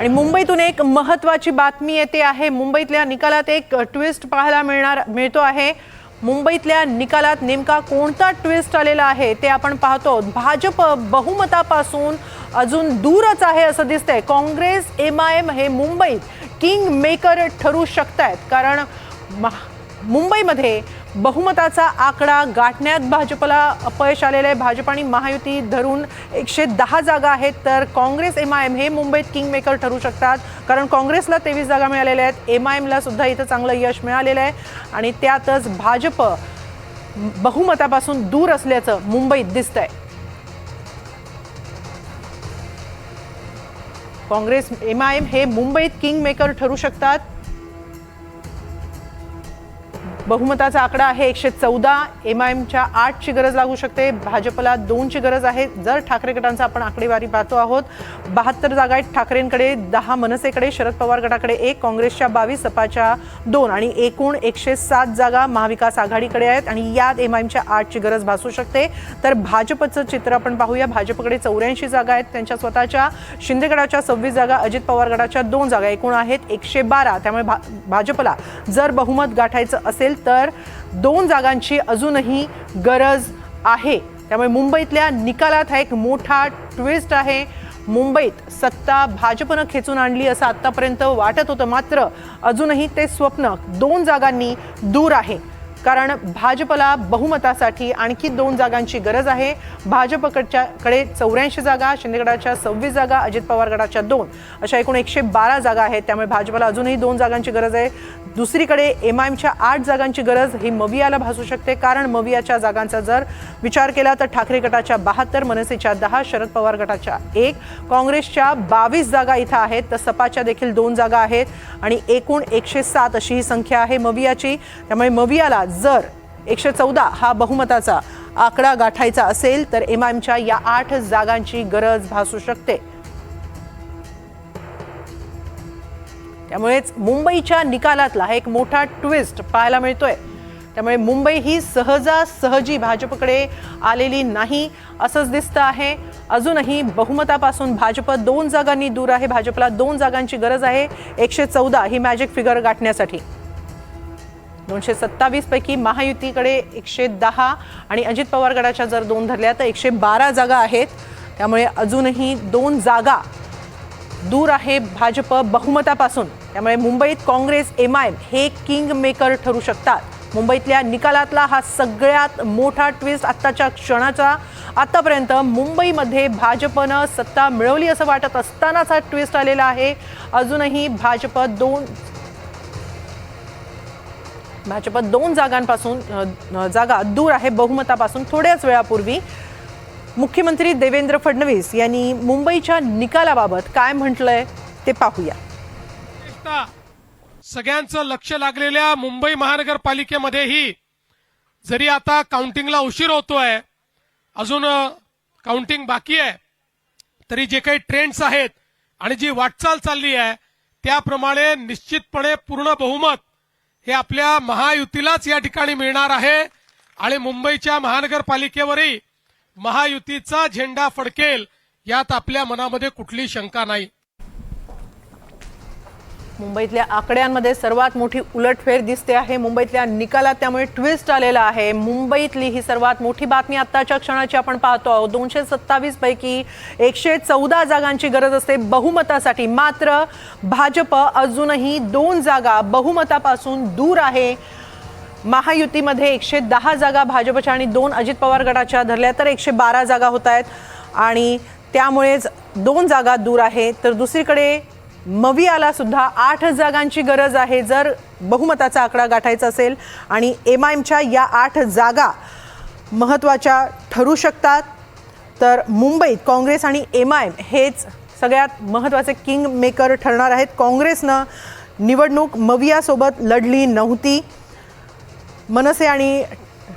आणि मुंबईतून एक महत्वाची बातमी येते आहे. मुंबईतल्या निकालात एक ट्विस्ट पाहायला मिळणार मिळतो आहे. मुंबईतल्या निकालात नेमका कोणता ट्विस्ट आलेला आहे ते आपण पाहतो. भाजप बहुमतापासून अजून दूरच आहे असं दिसतंय. काँग्रेस एम आय एम हे मुंबईत किंग मेकर ठरू शकत आहेत कारण महा- मुंबईमध्ये बहुमताचा आकडा गाठण्यात भाजपला अपयश आलेलं आहे. भाजप आणि महायुती धरून एकशे दहा जागा आहेत तर काँग्रेस एम आय एम हे मुंबईत किंगमेकर ठरू शकतात. कारण काँग्रेसला तेवीस जागा मिळालेल्या आहेत एम आय एमला सुद्धा इथं चांगलं यश मिळालेलं आहे. आणि त्यातच भाजप बहुमतापासून दूर असल्याचं मुंबईत दिसतंय. काँग्रेस एम आय एम हे मुंबईत किंगमेकर ठरू शकतात. बहुमताचा आकडा आहे एकशे चौदा. एम आय एमच्या आठची गरज लागू शकते. भाजपला दोनची गरज आहे. जर ठाकरे गटांचा आपण आकडेवारी पाहतो आहोत बहात्तर जागा आहेत ठाकरेंकडे दहा मनसेकडे शरद पवार गटाकडे एक काँग्रेसच्या बावीस सपाच्या दोन आणि एकूण एकशे सात जागा महाविकास आघाडीकडे आहेत आणि यात एम आय एमच्या आठची गरज भासू शकते. तर भाजपचं चित्र आपण पाहूया. भाजपकडे चौऱ्याऐंशी जागा आहेत त्यांच्या स्वतःच्या. शिंदे गटाच्या सव्वीस जागा अजित पवार गटाच्या दोन जागा एकूण आहेत एकशे बारा. त्यामुळे भा भाजपला जर बहुमत गाठायचं असेल तर दोन जागांची अजूनही गरज आहे. त्यामुळे मुंबईतल्या निकालात हा एक मोठा ट्विस्ट आहे. मुंबईत सत्ता भाजपनं खेचून आणली असं आत्तापर्यंत वाटत होतं. मात्र अजूनही ते स्वप्न दोन जागांनी दूर आहे. कारण भाजपला बहुमतासाठी आणखी दोन जागांची गरज आहे. भाजपकडच्या कडे चौऱ्याऐंशी जागा शिंदेगडाच्या सव्वीस जागा अजित पवार गटाच्या दोन. अशा एकूण एकशे बारा जागा आहेत. त्यामुळे भाजपला अजूनही दोन जागांची गरज आहे. दुसरीकडे एम आय एमच्या आठ जागांची गरज ही मवियाला भासू शकते. कारण मवियाच्या जागांचा जर विचार केला तर ठाकरे गटाच्या बहात्तर मनसेच्या दहा शरद पवार गटाच्या एक काँग्रेसच्या बावीस जागा इथं आहेत. तर सपाच्या देखील दोन जागा आहेत. आणि एकूण एकशे सात अशी ही संख्या आहे मवियाची. त्यामुळे मवियाला जर एकशे चौदा हा बहुमताचा आकडा गाठायचा असेल तर एम आय एमच्या या आठ जागांची गरज भासू शकते. त्यामुळेच मुंबईच्या निकालातला हा एक मोठा ट्विस्ट पाहायला मिळतोय. त्यामुळे मुंबई ही सहजासहजी भाजपकडे आलेली नाही असंच दिसतं आहे. अजूनही बहुमतापासून भाजप दोन जागांनी दूर आहे. भाजपला दोन जागांची गरज आहे. एकशे चौदा ही मॅजिक फिगर गाठण्यासाठी. दोनशे सत्तावीसपैकी महायुतीकडे एकशे दहा आणि अजित पवारगडाच्या जर दोन धरल्या तर एकशे बारा जागा आहेत. त्यामुळे अजूनही दोन जागा दूर आहे भाजप बहुमतापासून. त्यामुळे मुंबईत काँग्रेस एम आय एम हे किंग मेकर ठरू शकतात. मुंबईतल्या निकालातला हा सगळ्यात मोठा ट्विस्ट आत्ताच्या क्षणाचा. आतापर्यंत मुंबईमध्ये भाजपनं सत्ता मिळवली असं वाटत असतानाच हा ट्विस्ट आलेला आहे. अजूनही भाजप दोन भाजप दोन जागांपासून जागा दूर आहे बहुमतापासून थोड्याच वेळापूर्वी. मुख्यमंत्री देवेंद्र फडणवीस यांनी मुंबईच्या निकालाबाबत काय म्हटलंय ते पाहूया. सगळ्यांचं लक्ष लागलेल्या मुंबई महानगरपालिकेमध्येही जरी आता काउंटिंगला उशीर होतोय अजून काउंटिंग बाकी आहे तरी जे काही ट्रेंड्स आहेत आणि जी वाटचाल चालली आहे त्याप्रमाणे निश्चितपणे पूर्ण बहुमत हे आपल्या महायुतीलाच या ठिकाणी मिळणार आहे. आणि मुंबईच्या महानगरपालिकेवरही महायुतीचा झेंडा फडकेल यात आपल्या मनामध्ये कुठली शंका नाही. मुंबईतल्या आकड्यांमध्ये सर्वात मोठी उलटफेर दिसते आहे. मुंबईतल्या निकालात त्यामुळे ट्विस्ट आलेला आहे. मुंबईतली ही सर्वात मोठी बातमी आत्ताच्या क्षणाची आपण पाहतो आहोत. दोनशे सत्तावीस पैकी एकशे चौदा जागांची गरज असते बहुमतासाठी. मात्र भाजप अजूनही दोन जागा बहुमतापासून दूर आहे. महायुतीमध्ये एकशे दहा जागा भाजपच्या आणि दोन अजित पवार गटाच्या धरल्या तर एकशे बारा जागा होत आहेत. आणि त्यामुळेच दोन जागा दूर आहे. तर दुसरीकडे मवियाला सुद्धा आठ जागांची गरज आहे. जर बहुमताचा आकडा गाठायचा असेल आणि एम आय एमच्या या आठ जागा महत्त्वाच्या ठरू शकतात तर मुंबईत काँग्रेस आणि एम आय एम हेच सगळ्यात महत्त्वाचे किंग मेकर ठरणार आहेत. काँग्रेसनं निवडणूक मवियासोबत लढली नव्हती. मनसे आणि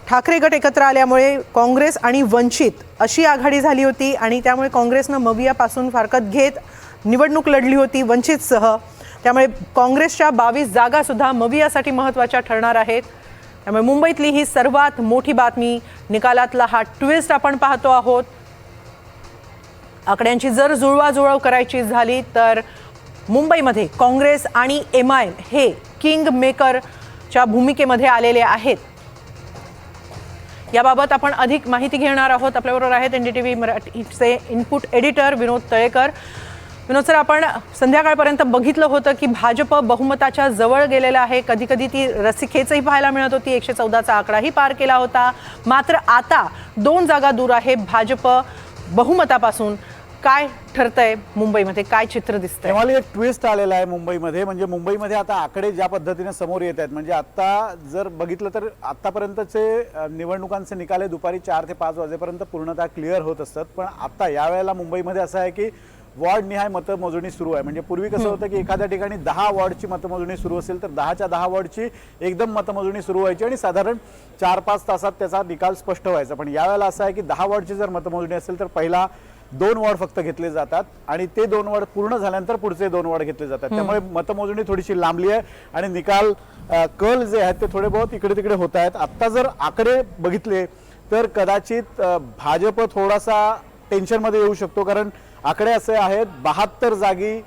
ठाकरे गट एकत्र आल्यामुळे काँग्रेस आणि वंचित अशी आघाडी झाली होती आणि त्यामुळे काँग्रेसनं मवियापासून फारकत घेत निवडणूक लढली होती वंचितसह त्यामुळे काँग्रेसच्या बावीस जागासुद्धा मवियासाठी महत्त्वाच्या ठरणार आहेत. त्यामुळे मुंबईतली ही सर्वात मोठी बातमी निकालातला हा ट्विस्ट आपण पाहतो आहोत. आकड्यांची जर जुळवाजुळव करायची झाली तर मुंबईमध्ये काँग्रेस आणि एम आय हे किंग मेकरच्या भूमिकेमध्ये आलेले आहेत. याबाबत आपण अधिक माहिती घेणार आहोत. आपल्याबरोबर आहेत एन डी टी व्ही मराठीचे input editor Vinod Talekar. Vinod sir आपण संध्याकाळपर्यंत बघितलं होतं की भाजप बहुमताच्या जवळ गेलेलं आहे. कधी कधी ती रसिकेचंही पाहायला मिळत होती. एकशे चौदाचा आकडाही पार केला होता. मात्र आता दोन जागा दूर आहे भाजप बहुमतापासून. काय ठरतंय मुंबईमध्ये? काय चित्र दिसतंय? मला एक ट्विस्ट आलेला आहे मुंबईमध्ये. म्हणजे मुंबईमध्ये आता आकडे ज्या पद्धतीने समोर येत आहेत म्हणजे आता जर बघितलं तर आतापर्यंतचे निवडणुकांचे निकाल दुपारी चार ते पाच वाजेपर्यंत पूर्णतः क्लिअर होत असतात. पण आता यावेळेला मुंबईमध्ये असं आहे की वॉर्ड निहाय मतमोजणी सुरू आहे. म्हणजे पूर्वी कसं होतं की एखाद्या ठिकाणी दहा वॉर्डची मतमोजणी सुरू असेल तर दहाच्या दहा वॉर्डची एकदम मतमोजणी सुरू व्हायची आणि साधारण चार पाच तासात त्याचा निकाल स्पष्ट व्हायचा. पण यावेळेला असं आहे की दहा वॉर्डची जर मतमोजणी असेल तर पहिला दोन वॉर्ड फक्त घेतले जातात आणि ते दोन वॉर्ड पूर्ण झाल्यानंतर पुढचे दोन वॉर्ड घेतले जातात. त्यामुळे मतमोजणी थोडीशी लांबली आहे आणि निकाल कल जे आहेत ते थोडे बहुत इकडे तिकडे होत आहेत. आता जर आकडे बघितले तर कदाचित भाजप थोडासा टेन्शनमध्ये येऊ शकतो. कारण आकडे असे आहेत. बहात्तर जागी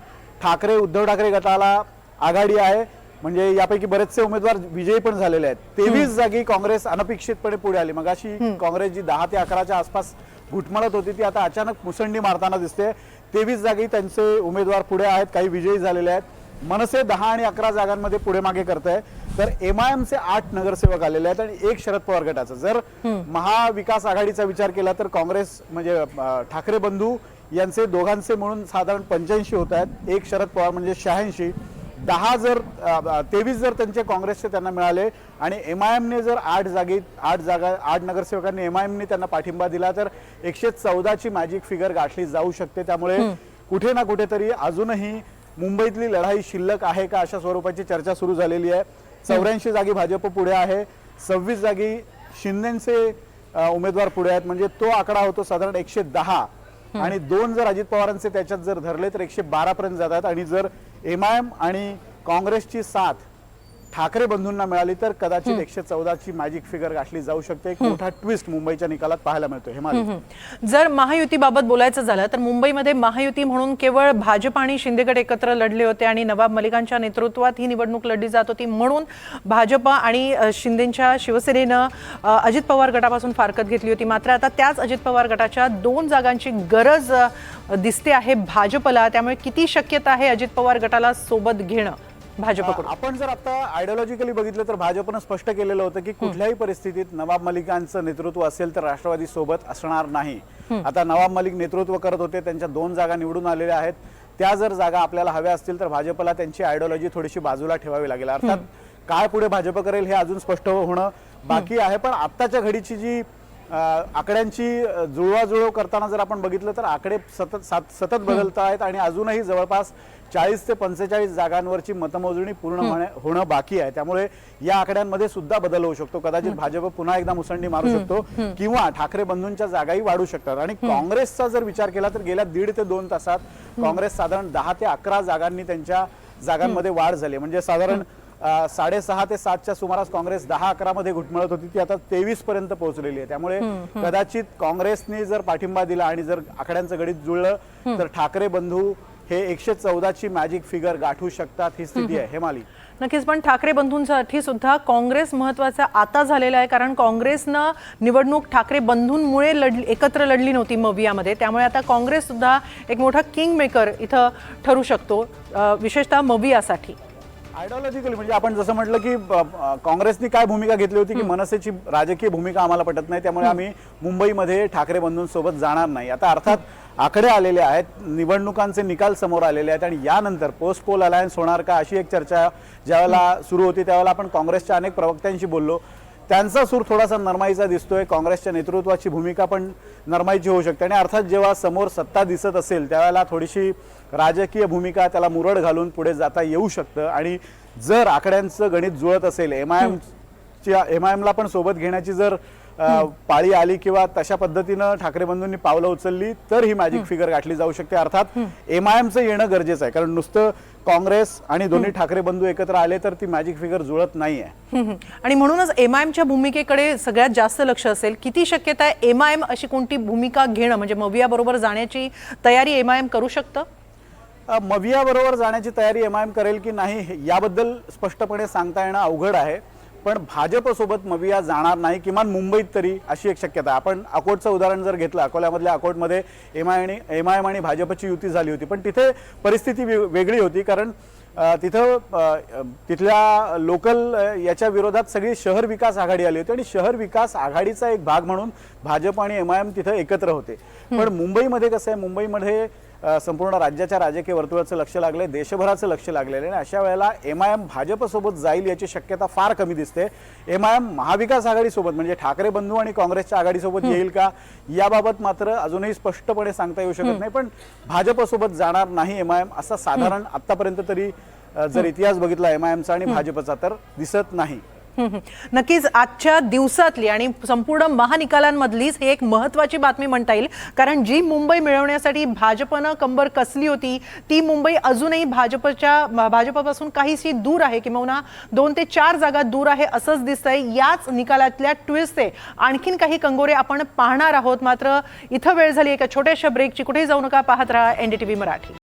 ठाकरे उद्धव ठाकरे गटाला आघाडी आहे. म्हणजे यापैकी बरेचसे उमेदवार विजयी पण झालेले आहेत. तेवीस जागी काँग्रेस अनपेक्षितपणे पुढे आली. मग अशी काँग्रेस जी दहा ते अकराच्या आसपास घुटमळत होती ती आता अचानक मुसंडी मारताना दिसते. तेवीस जागी त्यांचे उमेदवार पुढे आहेत. काही विजयी झालेले आहेत. मनसे दहा आणि अकरा जागांमध्ये पुढे मागे करत आहे तर एम आय एमचे आठ नगरसेवक आलेले आहेत आणि एक शरद पवार गटाचं. जर महाविकास आघाडीचा विचार केला तर काँग्रेस म्हणजे ठाकरे बंधू यांचे दोघांचे म्हणून साधारण पंच्याऐंशी होत आहेत. एक शरद पवार म्हणजे शहाऐंशी. दहा जर तेवीस जर त्यांचे काँग्रेसचे त्यांना मिळाले आणि एम आय एमने जर आठ जागी आठ जागा आठ नगरसेवकांनी एम आय एमने त्यांना पाठिंबा दिला तर एकशे चौदाची मॅजिक फिगर गाठली जाऊ शकते. त्यामुळे कुठे ना कुठेतरी अजूनही मुंबईतली लढाई शिल्लक आहे का अशा स्वरूपाची चर्चा सुरू झालेली आहे. चौऱ्याऐंशी जागी भाजप पुढे आहे. सव्वीस जागी शिंदेचे उमेदवार पुढे आहेत. म्हणजे तो आकडा होतो साधारण एकशे दहा. आणि दोन जर अजित पवारांचे त्याच्यात जर धरले तर एकशे बारा पर्यंत जातात. आणि जर एम आय एम आणि काँग्रेसची साथ ठाकरे बंधूंना मिळाली तर कदाचित एकशे चौदाची मॅजिक फिगर गाठली जाऊ शकते. एक मोठा ट्विस्ट मुंबईच्या निकालात पाहायला मिळतो हेमाली जर महायुतीबाबत बोलायचं झालं तर मुंबईमध्ये महायुती म्हणून केवळ भाजप आणि शिंदेगड एकत्र लढले होते आणि नवाब मलिकांच्या नेतृत्वात ही निवडणूक लढली जात होती. म्हणून भाजप आणि शिंदेच्या शिवसेनेनं अजित पवार गटापासून फारकत घेतली होती. मात्र आता त्याच अजित पवार गटाच्या दोन जागांची गरज दिसते आहे भाजपला. त्यामुळे किती शक्यता आहे अजित पवार गटाला सोबत घेणं? भाजपकडून आपण जर आता आयडिओलॉजिकली बघितलं तर भाजपनं स्पष्ट केलेलं होतं की कुठल्याही परिस्थितीत नवाब मलिकांचं नेतृत्व असेल तर राष्ट्रवादी सोबत असणार नाही. आता नवाब मलिक नेतृत्व करत होते त्यांच्या दोन जागा निवडून आलेल्या आहेत. त्या जर जागा आपल्याला हव्या असतील तर भाजपला त्यांची आयडिओलॉजी थोडीशी बाजूला ठेवावी लागेल. अर्थात काय पुढे भाजप करेल हे अजून स्पष्ट होणं बाकी आहे. पण आत्ताच्या घडीची जी आकड्यांची जुळवाजुळव करताना जर आपण बघितलं तर आकडे सतत सात- सतत बदलत आहेत आणि अजूनही जवळपास चाळीस ते पंचेचाळीस जागांवरची मतमोजणी पूर्ण होणे- बाकी आहे. त्यामुळे या आकड्यांमध्ये सुद्धा बदल होऊ शकतो. कदाचित भाजप पुन्हा एकदा मुसंडी मारू शकतो किंवा ठाकरे बंधूंच्या जागाही वाढू शकतात. आणि काँग्रेसचा जर विचार केला तर गेल्या दीड ते दोन तासात काँग्रेस साधारण दहा ते अकरा जागांनी त्यांच्या जागांमध्ये वाढ झाली. म्हणजे साधारण साडेसहा ते सातच्या सुमारास काँग्रेस दहा अकरा मध्ये घुटमळत होती ती आता तेवीस पर्यंत पोहोचलेली आहे. त्यामुळे कदाचित काँग्रेसने जर पाठिंबा दिला आणि जर आकड्यांचं गणित जुळलं तर ठाकरे बंधू हे एकशे चौदाची मॅजिक फिगर गाठू शकतात ही स्थिती आहे. हेमाली नक्कीच पण ठाकरे बंधूंसाठी सुद्धा काँग्रेस महत्वाचं आता झालेलं आहे कारण काँग्रेसनं निवडणूक ठाकरे बंधूंमुळे लढली एकत्र लढली नव्हती मवियामध्ये. त्यामुळे आता काँग्रेस सुद्धा एक मोठा किंग मेकर इथं ठरू शकतो विशेषतः मवियासाठी. आयडिओलॉजिकली म्हणजे आपण जसं म्हटलं की काँग्रेसनी काय भूमिका घेतली होती की मनसेची राजकीय भूमिका आम्हाला पटत नाही त्यामुळे आम्ही मुंबईमध्ये ठाकरे बंधूंसोबत जाणार नाही. आता अर्थात आकडे आलेले आहेत निवडणुकांचे निकाल समोर आलेले आहेत आणि यानंतर पोस्ट पोल अलायन्स होणार का अशी एक चर्चा ज्यावेळेला सुरू होती त्यावेळेला आपण काँग्रेसच्या अनेक प्रवक्त्यांशी बोललो. त्यांचा सूर थोडासा नरमाईचा दिसतोय. काँग्रेसच्या नेतृत्वाची भूमिका पण नरमाईची होऊ शकते. आणि अर्थात जेव्हा समोर सत्ता दिसत असेल त्यावेळेला थोडीशी राजकीय भूमिका त्याला मुरड घालून पुढे जाता येऊ शकतं. आणि जर आकड्यांचं गणित जुळत असेल एम आय एम आय एमला पण सोबत घेण्याची जर पाळी आली किंवा तशा पद्धतीनं ठाकरे बंधूंनी पावलं उचलली तर ही मॅजिक फिगर गाठली जाऊ शकते. अर्थात एम आय एमचं येणं गरजेचं आहे. कारण नुसतं काँग्रेस आणि दोन्ही ठाकरे बंधू एकत्र आले तर ती मॅजिक फिगर जुळत नाहीये. हम्म, हम्म. आणि म्हणूनच एम आय एमच्या भूमिकेकडे सगळ्यात जास्त लक्ष असेल किती शक्यता आहे एम आय एम अशी कोणती भूमिका घेणं? म्हणजे मविया बरोबर जाण्याची तयारी एम आय एम करू शकतं? मवियाबरोबर जाण्याची तयारी एम आय एम करेल की नाही याबद्दल स्पष्टपणे सांगता येणं अवघड आहे. पण भाजपसोबत मविया जाणार नाही किमान मुंबईत तरी अशी एक शक्यता आहे. आपण अकोटचं उदाहरण जर घेतलं अकोल्यामधल्या अकोटमध्ये एम आय आणि एम आय एम आणि भाजपची युती झाली होती. पण तिथे परिस्थिती वेगळी होती कारण तिथं तिथल्या लोकल याच्या विरोधात सगळी शहर विकास आघाडी आली होती आणि शहर विकास आघाडीचा एक भाग म्हणून भाजप आणि एम आय एम तिथं एकत्र होते. पण मुंबईमध्ये कसं आहे मुंबईमध्ये संपूर्ण राज्याच्या राजकीय वर्तुळाचं लक्ष लागलंय देशभराचं लक्ष लागलेलं आहे आणि अशा वेळेला एम आय एम भाजपसोबत जाईल याची शक्यता फार कमी दिसते. एम आय एम महाविकास आघाडीसोबत म्हणजे ठाकरे बंधू आणि काँग्रेसच्या आघाडीसोबत येईल का? याबाबत मात्र अजूनही स्पष्टपणे सांगता येऊ शकत नाही पण भाजपसोबत जाणार नाही एम आय एम असा साधारण आतापर्यंत तरी जर इतिहास बघितला एम आय एमचा आणि भाजपचा तर दिसत नाही. नक्कीच आजच्या दिवसातली आणि संपूर्ण महानिकालांमधलीच ही एक महत्वाची बातमी म्हणता येईल. कारण जी मुंबई मिळवण्यासाठी भाजपनं कंबर कसली होती ती मुंबई अजूनही भाजपच्या भाजपपासून काहीशी दूर आहे किंवा दोन ते चार जागा दूर आहे असंच दिसतंय. याच निकालातल्या ट्विस्टचे आणखीन काही कंगोरे आपण पाहणार आहोत. मात्र इथं वेळ झाली एका छोट्याशा ब्रेकची कुठेही जाऊ नका पाहत राहा एनडीटीव्ही मराठी.